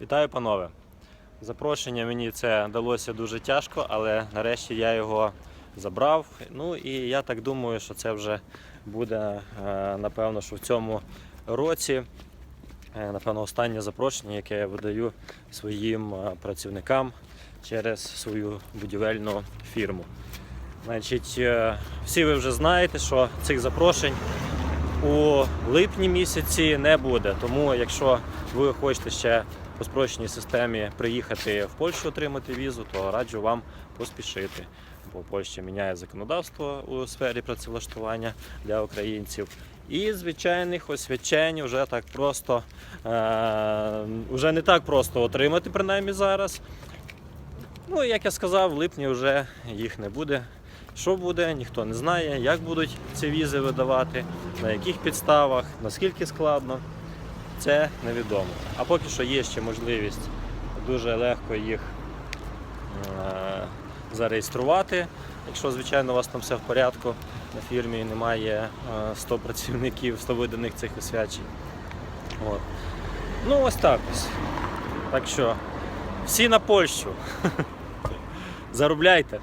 Вітаю, панове! Запрошення мені це далося дуже тяжко, але нарешті я його забрав. Ну і я так думаю, що це вже буде, е, напевно, що в цьому році, е, напевно, останнє запрошення, яке я видаю своїм е, працівникам через свою будівельну фірму. Значить, всі ви вже знаєте, що цих запрошень у липні місяці не буде. Тому, якщо ви хочете ще по спрощеній системі приїхати в Польщу отримати візу, то раджу вам поспішити. Бо Польща міняє законодавство у сфері працевлаштування для українців. І звичайних освячень вже так просто е, вже не так просто отримати, принаймні зараз. Ну, як я сказав, в липні вже їх не буде. Що буде, ніхто не знає, як будуть ці візи видавати, на яких підставах, наскільки складно, це невідомо. А поки що є ще можливість дуже легко їх е, зареєструвати. Якщо, звичайно, у вас там все в порядку на фірмі немає е, 100 працівників, 100 виданих цих освячень. От. Ну, ось так ось. Так що, всі на Польщу. Заробляйте.